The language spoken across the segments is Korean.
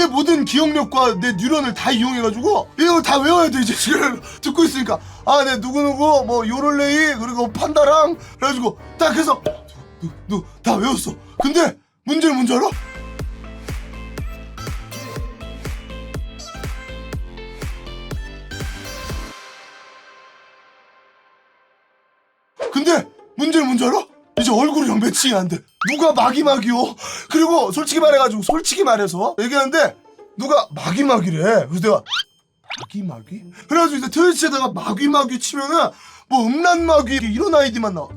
내 모든 기억력과 내 뉴런을 다 이용해가지고 이거 다 외워야 돼 이제 지금 듣고 있으니까 아 내 누구누구 뭐 요롤레이 그리고 판다랑 그래가지고 딱 해서 누다 외웠어 근데 문제는 뭔지 알아? 근데 문제는 뭔지 알아? 이제 얼굴이랑 매칭이 안 돼. 누가 마기마기요? 그리고 솔직히 말해가지고 솔직히 말해서 얘기하는데 누가 마기마기래. 그래서 내가 마기마기? 그래가지고 이제 트위치에다가 마기마기 치면은 뭐 음란마기 이런 아이디만 나와.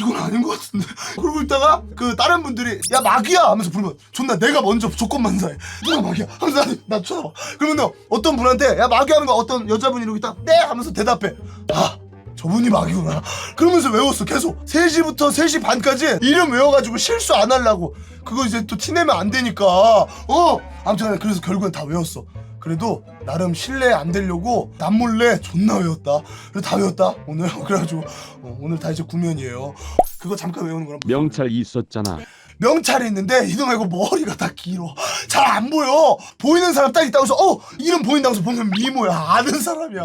이건 아닌 것 같은데. 그러고 있다가 그 다른 분들이 야 마기야 하면서 부르면 존나 내가 먼저 조건만 사해. 누가 마기야? 하면서 나, 나 쳐다봐. 그러면 어떤 분한테 야 마기 하는 거 어떤 여자분이 이러고 있다 네 하면서 대답해. 아 저분이 마기구나. 그러면서 외웠어. 계속 3시부터 3시 반까지 이름 외워가지고 실수 안 하려고. 그거 이제 또 티내면 안 되니까. 어? 아무튼 그래서 결국엔 다 외웠어. 그래도 나름 신뢰 안 되려고 남몰래 존나 외웠다. 그래서 다 외웠다. 오늘. 그래가지고 어, 오늘 다 이제 구면이에요. 그거 잠깐 외우는 거랑 명찰 있었잖아. 명찰이 있는데 이놈 말고 머리가 다 길어. 잘 안 보여. 보이는 사람 딱 있다고 해서 어 이름 보인다고 해서 보면 미모야. 아는 사람이야.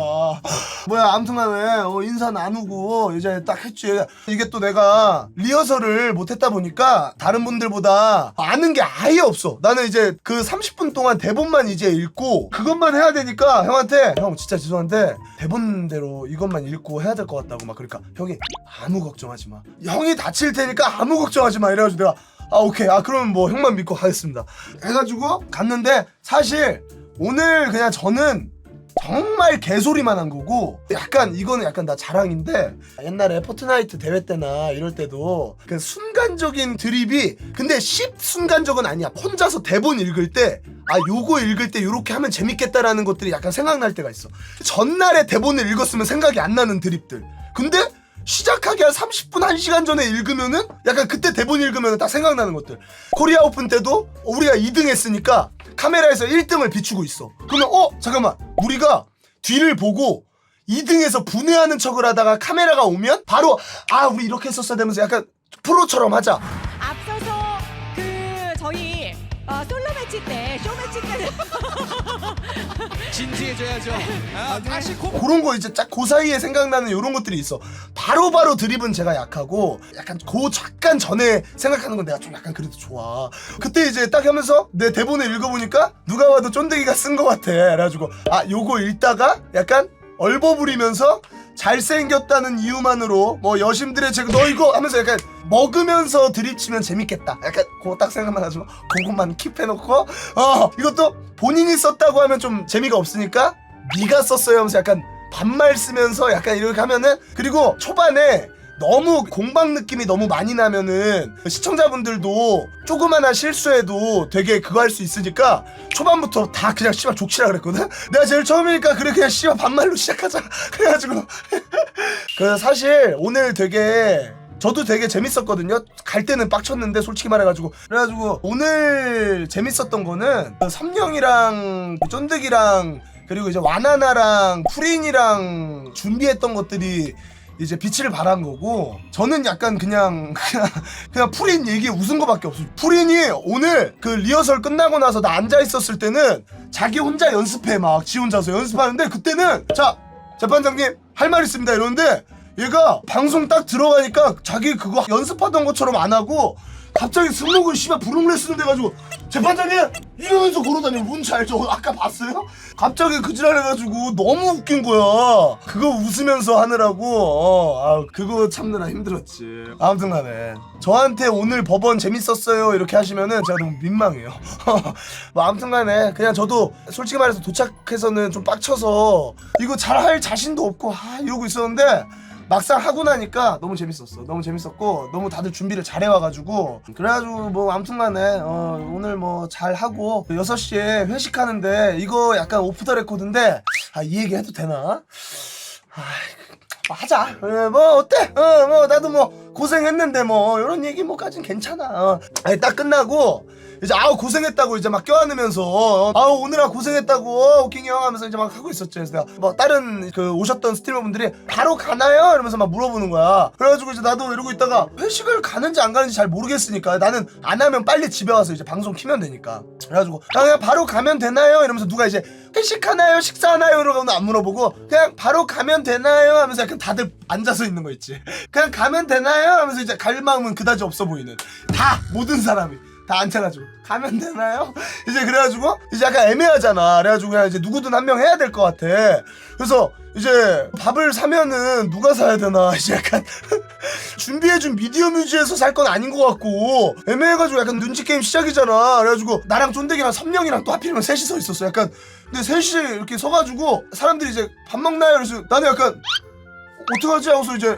뭐야 아무튼간에 어, 인사 나누고 이제 딱 했지. 이게 또 내가 리허설을 못했다 보니까 다른 분들보다 아는 게 아예 없어. 나는 이제 그 30분 동안 대본만 이제 읽고 그것만 해야 되니까 형한테 형 진짜 죄송한데 대본대로 이것만 읽고 해야 될 것 같다고 막 그러니까 형이 아무 걱정하지 마. 형이 다칠 테니까 아무 걱정하지 마. 이래가지고 내가 아 오케이. 아 그러면 뭐 형만 믿고 가겠습니다. 해가지고 갔는데 사실 오늘 그냥 저는 정말 개소리만 한 거고 약간 이거는 약간 나 자랑인데 옛날에 포트나이트 대회 때나 이럴 때도 그 순간적인 드립이 근데 10 순간적은 아니야. 혼자서 대본 읽을 때 아 요거 읽을 때 요렇게 하면 재밌겠다라는 것들이 약간 생각날 때가 있어. 전날에 대본을 읽었으면 생각이 안 나는 드립들. 근데 시작하기 한 30분 1시간 전에 읽으면은 약간 그때 대본 읽으면 딱 생각나는 것들. 코리아 오픈 때도 우리가 2등 했으니까 카메라에서 1등을 비추고 있어. 그러면 어 잠깐만. 우리가 뒤를 보고 2등에서 분해하는 척을 하다가 카메라가 오면 바로 아 우리 이렇게 했었어야 되면서 약간 프로처럼 하자. 앞서서 그 저희 어, 솔로 매치 때, 쇼 매치 때는 진지해져야죠. 아, 다시 코 그런 거 이제 딱 그 사이에 생각나는 이런 것들이 있어. 바로 바로 드립은 제가 약하고 약간 그 잠깐 전에 생각하는 건 내가 좀 약간 그래도 좋아. 그때 이제 딱 하면서 내 대본을 읽어보니까 누가 봐도 쫀득이가 쓴 것 같아. 그래가지고 아 요거 읽다가 약간 얼버무리면서 잘생겼다는 이유만으로 뭐 여심들의 제가 너 이거 하면서 약간 먹으면서 드립치면 재밌겠다. 약간 그거 딱 생각나가지고 그것만 킵해놓고 어 이것도 본인이 썼다고 하면 좀 재미가 없으니까 네가 썼어요 하면서 약간 반말 쓰면서 약간 이렇게 하면은 그리고 초반에 너무 공방 느낌이 너무 많이 나면은 시청자분들도 조그마한 실수해도 되게 그거 할 수 있으니까 초반부터 다 그냥 씨발 족치라 그랬거든? 내가 제일 처음이니까 그래 그냥 씨발 반말로 시작하자. 그래가지고. 그 사실 오늘 되게 저도 되게 재밌었거든요. 갈 때는 빡쳤는데 솔직히 말해가지고. 그래가지고 오늘 재밌었던 거는 그 삼령이랑 그 쫀득이랑 그리고 이제 와나나랑 프린이랑 준비했던 것들이 이제 빛을 발한 거고 저는 약간 그냥 그냥 그냥 프린 얘기에 웃은 거밖에 없어요. 프린이 오늘 그 리허설 끝나고 나서 나 앉아 있었을 때는 자기 혼자 연습해 막 지 혼자서 연습하는데 그때는 자 재판장님 할 말 있습니다 이러는데 얘가 방송 딱 들어가니까 자기 그거 연습하던 것처럼 안 하고 갑자기 승목을 씨발 부릉레 쓰는 돼가지고 재판장님 이러면서 걸어다니고 뭔지 알죠? 아까 봤어요? 갑자기 그 지랄 해가지고 너무 웃긴 거야 그거 웃으면서 하느라고 어, 아, 그거 참느라 힘들었지 아무튼 간에 저한테 오늘 법원 재밌었어요 이렇게 하시면은 제가 너무 민망해요 뭐 아무튼 간에 그냥 저도 솔직히 말해서 도착해서는 좀 빡쳐서 이거 잘 할 자신도 없고 아 이러고 있었는데 막상 하고 나니까 너무 재밌었어. 너무 재밌었고 너무 다들 준비를 잘 해 와가지고 그래가지고 뭐 아무튼간에 어, 오늘 뭐 잘 하고 6시에 회식하는데 이거 약간 오프 더 레코드인데 아 이 얘기 해도 되나? 아 하자. 어, 뭐 어때? 어 뭐 나도 뭐 고생했는데 뭐 이런 얘기 뭐까진 괜찮아 어. 아니 딱 끝나고 이제 아우 고생했다고 이제 막 껴안으면서 어, 아우 오늘아 고생했다고 오킹이 형 하면서 이제 막 하고 있었죠 그래서 내가 뭐 다른 그 오셨던 스트리머분들이 바로 가나요? 이러면서 막 물어보는 거야 그래가지고 이제 나도 이러고 있다가 회식을 가는지 안 가는지 잘 모르겠으니까 나는 안 하면 빨리 집에 와서 이제 방송 키면 되니까 그래가지고 아, 그냥 바로 가면 되나요? 이러면서 누가 이제 회식하나요? 식사하나요? 이러고 안 물어보고 그냥 바로 가면 되나요? 하면서 약간 다들 앉아서 있는 거 있지 그냥 가면 되나요? 하면서 이제 갈 마음은 그다지 없어 보이는. 다 모든 사람이. 다 앉아가지고. 가면 되나요? 이제 그래가지고 이제 약간 애매하잖아. 그래가지고 그냥 이제 누구든 한 명 해야 될 것 같아. 그래서 이제 밥을 사면은 누가 사야 되나? 이제 약간 준비해준 미디어 뮤지에서 살 건 아닌 것 같고. 애매해가지고 약간 눈치 게임 시작이잖아. 그래가지고 나랑 쫀득이랑 섬령이랑 또 하필이면 셋이 서 있었어. 약간 근데 셋이 이렇게 서가지고 사람들이 이제 밥 먹나요? 그래서 나는 약간 어떡하지? 하고서 이제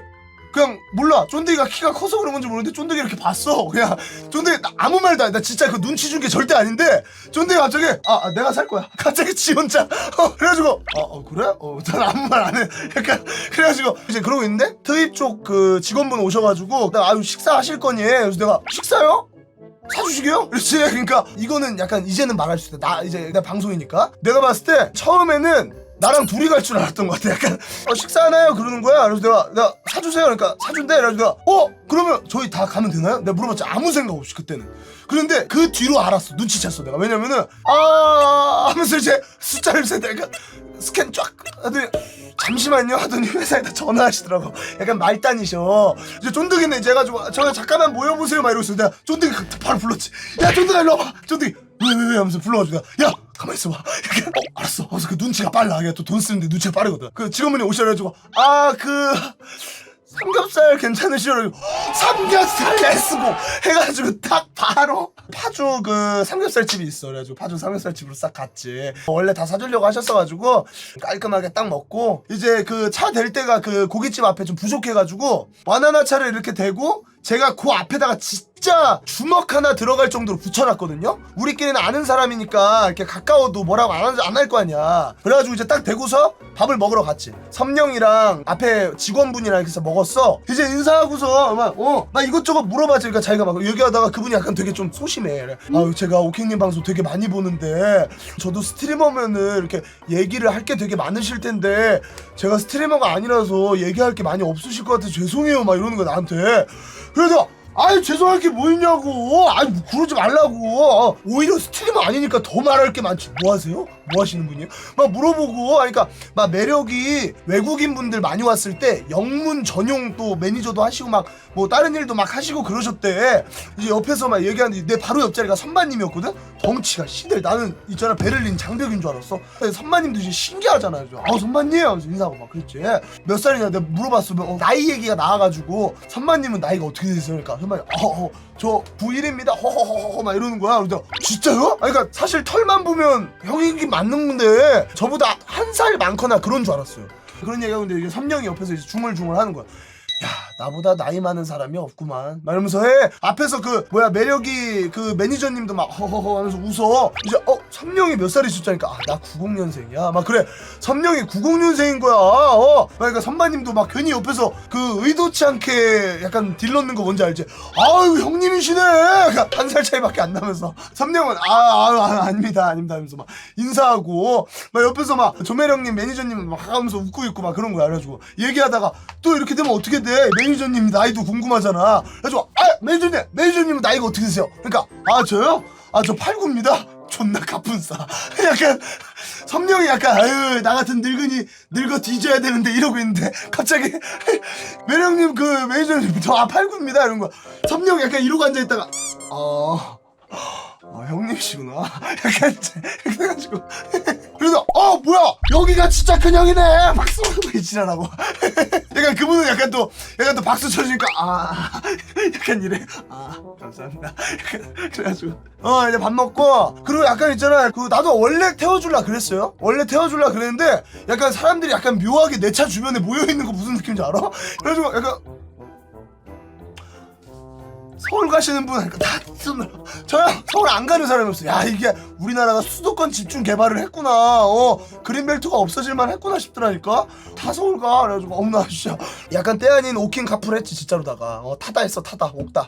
그냥 몰라. 쫀득이가 키가 커서 그런 건지 모르는데 쫀득이 이렇게 봤어. 그냥 쫀득이 나 아무 말도 안나 진짜 그 눈치 준 게 절대 아닌데 쫀득이 갑자기 아, 아, 내가 살 거야. 갑자기 지 혼자. 어, 그래가지고 어, 어 그래? 어난 아무 말 안 해. 약간 그래가지고 이제 그러고 있는데 트입 쪽 그 직원분 오셔가지고 나 아유 식사하실 거니? 그래서 내가 식사요? 사주시게요? 그렇지. 그러니까 이거는 약간 이제는 말할 수 있다. 나 이제 내가 방송이니까. 내가 봤을 때 처음에는 나랑 둘이 갈 줄 알았던 것 같아. 약간 어, 식사하나요? 그러는 거야? 그래서 내가 내가 사주세요. 그러니까 사준대. 그래서 내가 어? 그러면 저희 다 가면 되나요? 내가 물어봤지 아무 생각 없이 그때는. 그런데 그 뒤로 알았어. 눈치챘어 내가. 왜냐면은 아 하면서 이제 숫자를 세대. 약간 스캔 쫙 하더니 잠시만요 하더니 회사에다 전화하시더라고. 약간 말단이셔. 이제 쫀득이는 이제 해가지고 저 잠깐만 모여보세요. 막 이러고 있어. 내가 쫀득이 그- 바로 불렀지. 야 쫀득아 일로 와봐. 쫀득이 왜 왜 왜 하면서 불러가지고 야 가만히 있어봐. 약간 어 알았어. 하면서 그 눈치가 빨라. 이게 또돈 쓰는데 눈치가 빠르거든. 그 직원분이 오셔가지고 아 그 삼겹살 괜찮으시죠? 그래가지고, 삼겹살 레스고 해가지고 딱 바로 파주 그 삼겹살 집이 있어. 그래가지고 파주 삼겹살 집으로 싹 갔지. 원래 다 사주려고 하셨어가지고 깔끔하게 딱 먹고 이제 그 차 댈 때가 그 고깃집 앞에 좀 부족해가지고 바나나 차를 이렇게 대고 제가 그 앞에다가 진짜 주먹 하나 들어갈 정도로 붙여놨거든요. 우리끼리는 아는 사람이니까 이렇게 가까워도 뭐라고 안 할 거 아니야. 그래가지고 이제 딱 대고서 밥을 먹으러 갔지. 섬령이랑 앞에 직원분이랑 이렇게 해서 먹었어. 이제 인사하고서 막 어 나 이것저것 물어봤지. 그러니까 자기가 막 얘기하다가 그분이 약간 되게 좀 소심해. 그래. 아유 제가 오킹님 방송 되게 많이 보는데 저도 스트리머면은 이렇게 얘기를 할 게 되게 많으실 텐데 제가 스트리머가 아니라서 얘기할 게 많이 없으실 것 같아서 죄송해요. 막 이러는 거야 나한테. 그래서 아이 죄송할 게 뭐 있냐고. 아이 뭐 그러지 말라고. 아, 오히려 스트리머 아니니까 더 말할 게 많지. 뭐 하세요? 뭐 하시는 분이에요? 막 물어보고. 그러니까 막 매력이 외국인 분들 많이 왔을 때 영문 전용 또 매니저도 하시고 막 뭐 다른 일도 막 하시고 그러셨대. 이제 옆에서 막 얘기하는데 내 바로 옆자리가 선반님이었거든? 덩치가 시들. 나는 있잖아 베를린 장벽인 줄 알았어. 선반님도 이제 신기하잖아요. 아 선반님! 하면서 인사하고 막 그랬지. 몇 살이냐? 내가 물어봤어. 어, 나이 얘기가 나와가지고 선반님은 나이가 어떻게 되세요? 그러니까 선반님 어어 저 9일입니다. 허허허허 막 이러는 거야. 그래서 진짜요? 아니 그러니까 사실 털만 보면 형이긴 맞는 건데 저보다 한 살 많거나 그런 줄 알았어요. 그런 얘기하고 있는데 이제 삼령이 옆에서 이제 중얼중얼 하는 거야. 야 나보다 나이 많은 사람이 없구만. 막 이러면서 해. 앞에서 그 뭐야 매력이 그 매니저님도 막 허허허 하면서 웃어. 이제 어 삼령이 몇 살이셨자니까. 아 나 90년생이야. 막 그래. 삼령이 90년생인 거야. 어. 그러니까 선배님도 막 괜히 옆에서 그 의도치 않게 약간 딜 넣는 거 뭔지 알지? 아유 형님이시네. 한살 차이밖에 안 나면서. 삼령은 아, 아, 아 아 닙니다 아닙니다 하면서 막 인사하고 막 옆에서 막 조매령님 매니저님 막 하면서 웃고 있고 막 그런 거야. 그래가지고 얘기하다가 또 이렇게 되면 어떻게 돼? 매니 저님 나이도 궁금하잖아. 그래가지고 아 매니저님 매니저님 나이가 어떻게 되세요? 그러니까 아 저요? 아 저 89입니다. 존나 가뿐싸. 약간 섬령이 약간 아유 나 같은 늙은이 늙어 뒤져야 되는데 이러고 있는데 갑자기 매령님 그 매니저님 저아 89입니다. 이런 거야 섬령이 약간 이러고 앉아 있다가 어... 어 형님이시구나. 약간 이렇게 해가지고. 그래서 어 뭐야! 여기가 진짜 큰 형이네! 박수 이 지랄하고. 약간 그분은 약간 또 약간 또 박수 쳐주니까 아 약간 이래. 아 감사합니다. 그래가지고. 어 이제 밥 먹고. 그리고 약간 있잖아. 그 나도 원래 태워줄라 그랬어요? 원래 태워줄라 그랬는데 약간 사람들이 약간 묘하게 내 차 주변에 모여 있는 거 무슨 느낌인지 알아? 그래가지고 약간 서울 가시는 분 하니까 다 쓰느라. 저요 서울 안 가는 사람이 없어요. 야 이게 우리나라가 수도권 집중 개발을 했구나. 어 그린벨트가 없어질만 했구나 싶더라니까? 다 서울 가. 그래가지고 어머나 진짜. 약간 때 아닌 오킹 카풀 했지 진짜로다가. 어 타다 했어 타다. 옥다